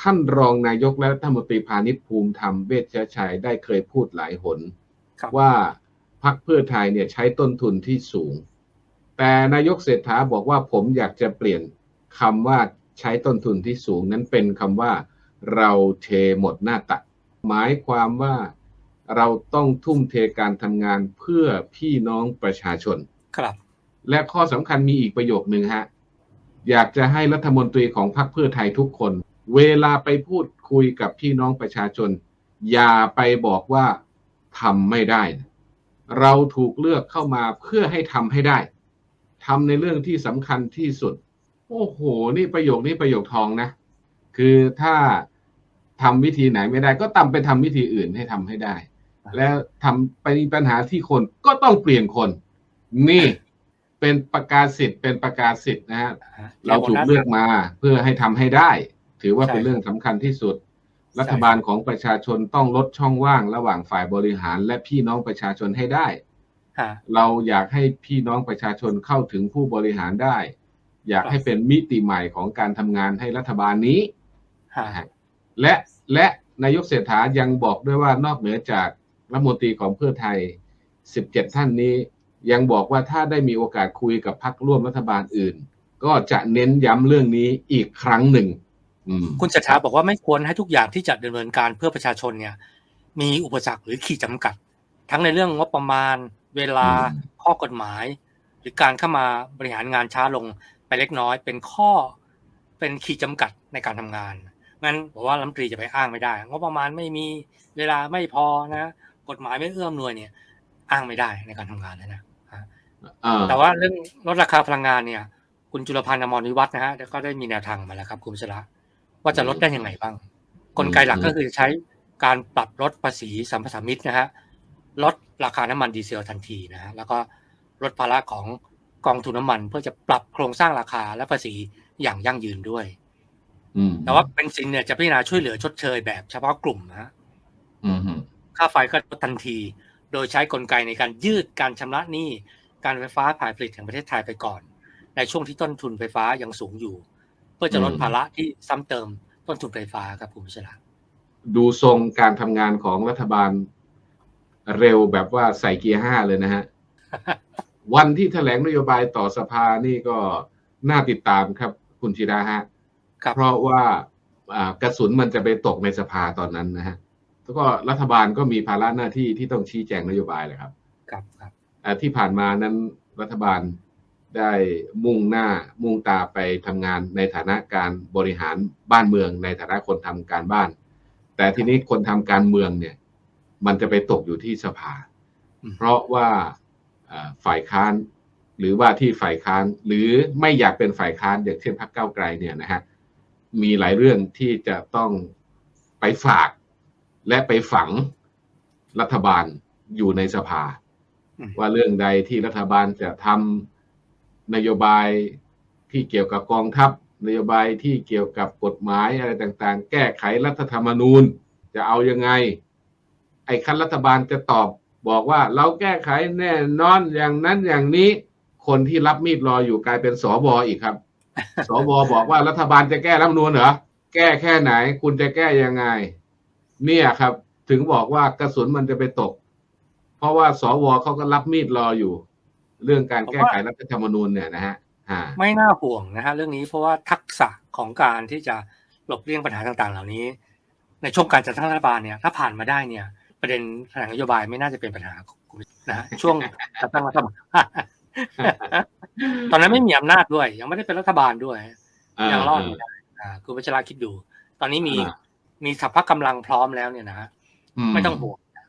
ท่านรองนายกและรัฐมนตรีพาณิชย์ภูมิธรรมเวชยชัยได้เคยพูดหลายหนครับว่าพรรคเพื่อไทยเนี่ยใช้ต้นทุนที่สูง แต่นายกเศรษฐาบอกว่าผมอยากจะเปลี่ยนคำว่าใช้ต้นทุนที่สูงนั้นเป็นคำว่าเราเทหมดหน้าตัก หมายความว่าเราต้องทุ่มเทการทำงานเพื่อพี่น้องประชาชน ครับ และข้อสำคัญมีอีกประโยคนึงฮะ อยากจะให้รัฐมนตรีของพรรคเพื่อไทยทุกคน เวลาไปพูดคุยกับพี่น้องประชาชน อย่าไปบอกว่าทำไม่ได้นะเราถูกเลือกเข้ามาเพื่อให้ทำให้ได้ทำในเรื่องที่สำคัญที่สุด โอ้โห นี่ประโยคนี้ประโยคทองนะ คือถ้าทำวิธีไหนไม่ได้ ก็ตามไปทำวิธีอื่นให้ทำให้ได้ แล้วทำไปมีปัญหาที่คนก็ต้องเปลี่ยนคน นี่เป็นประกาศสิทธิ์เป็นประกาศสิทธิ์นะฮะเราถูกเลือกมาเพื่อให้ทำให้ได้ ถือว่าเป็นเรื่องสำคัญที่สุด รัฐบาลของประชาชนต้องลดช่องว่างระหว่างฝ่ายบริหารและพี่น้องประชาชนให้ได้ฮะเราอยากให้พี่น้องประชาชนเข้าถึงผู้บริหารได้ อยากให้เป็นมิติใหม่ของการทำงานให้รัฐบาลนี้ฮะนะฮะและและนายกเศรษฐายังบอกด้วยว่านอกเหนือจากรัฐมนตรีของเพื่อไทย 17 ท่านนี้ ยังบอกว่าถ้าได้มีโอกาสคุยกับพรรคร่วมรัฐบาลอื่น ก็จะเน้นย้ำเรื่องนี้อีกครั้งหนึ่งอืม คุณเศรษฐาบอกว่าไม่ควรให้ทุกอย่างที่จะดำเนินการเพื่อประชาชนเนี่ย มีอุปสรรคหรือขีดจำกัด ทั้งในเรื่องงบประมาณ เวลาอืมข้อกฎหมาย หรือการเข้ามาบริหารงานช้าลงไปเล็กน้อย เป็นข้อเป็นขีดจำกัดในการทำงานงั้นบอกว่ารัฐมนตรีจะไปอ้างไม่ได้งบประมาณไม่มีเวลาไม่พอนะกฎหมายไม่เอื้อมหน่วยเนี่ย อ้างไม่ได้ในการทำงานแล้วนะอ่าแต่ว่าเรื่องลดราคาพลังงานเนี่ย คุณจุลพันธ์อมรวิวัฒน์นะฮะก็ได้มีแนวทางมาแล้วครับ คุณชระ ว่าจะลดได้ยังไงบ้าง กลไกหลักก็คือใช้การปรับลดภาษีสัมปทานมิตรนะฮะลดราคาน้ำมันดีเซลทันทีนะฮะแล้วก็ลดภาระของกองทุนน้ำมัน เพื่อจะปรับโครงสร้างราคาและภาษีอย่างยั่งยืนด้วยอืมแต่ว่าเป็นซินเนี่ยจะพิจารณาช่วยเหลือชดเชยแบบเฉพาะกลุ่มนะฮะอืมค่าไฟก็ลดทันที โดยใช้กลไกในการยืดการชำระหนี้การไฟฟ้าฝ่ายผลิตแห่งประเทศไทยไปก่อน ในช่วงที่ต้นทุนไฟฟ้ายังสูงอยู่เพื่อจะลดอืมภาระที่ซ้ำเติมต้นทุนไฟฟ้าครับคุณพิชราดูทรงการทำงานของรัฐบาลเร็วแบบว่าใส่เกียร์ห้าเลยนะฮะ วันที่แถลงนโยบายต่อสภานี่ก็น่าติดตามครับคุณชิระฮะครับเพราะว่าอ่ากระสุนมันจะไปตกในสภาตอนนั้นนะฮะ แล้วก็รัฐบาลก็มีภาระหน้าที่ที่ต้องชี้แจงนโยบายแหละครับ ครับครับอ่าที่ผ่านมานั้นรัฐบาล ได้มุ่งหน้ามุ่งตาไปทำงานในฐานะการบริหารบ้านเมือง ในฐานะคนทำการบ้าน แต่ทีนี้คนทำการเมืองเนี่ย มันจะไปตกอยู่ที่สภาอืมเพราะว่าอ่าฝ่ายค้านหรือว่าที่ฝ่ายค้านหรือไม่อยากเป็นฝ่ายค้านอย่างเช่นพรรคก้าวไกลเนี่ยนะฮะมีหลายเรื่องที่จะต้องไปฝากและไปฝังรัฐบาลอยู่ในสภาอืมว่าเรื่องใดที่รัฐบาลจะทำ นโยบายที่เกี่ยวกับกองทัพ นโยบายที่เกี่ยวกับกฎหมายอะไรต่างๆ แก้ไขรัฐธรรมนูญ จะเอายังไง ไอ้คันรัฐบาลจะตอบบอกว่าเราแก้ไขแน่นอนอย่างนั้นอย่างนี้ คนที่รับมีดรออยู่กลายเป็นสวออีกครับสวบอกว่ารัฐบาลจะแก้รัฐมนูญเหรอแก้แค่ไหน คุณจะแก้ยังไง เนี่ยครับ ถึงบอกว่ากระสุนมันจะไปตก เพราะว่าสวเขาก็รับมีดรออยู่ เรื่องการแก้ไขรัฐธรรมนูญเนี่ยนะฮะอ่าไม่น่าห่วงนะฮะเรื่องนี้เพราะว่าทักษะของการที่จะหลบเลี่ยงปัญหาต่าง ๆ เหล่านี้ ในช่วงการจัดตั้งรัฐบาลเนี่ยถ้าผ่านมาได้เนี่ย ประเด็นแถลงนโยบายไม่น่าจะเป็นปัญหาของคุณนะฮะช่วงจัดตั้งรัฐบาลตอนนั้นไม่มีอำนาจด้วย ยังไม่ได้เป็นรัฐบาลด้วยยังรอดอยู่ได้อ่าคุณวัชราคิดดู ตอนนี้มีอ่ามีสัพพะกำลังพร้อมแล้วเนี่ยนะฮะไม่ต้องห่วง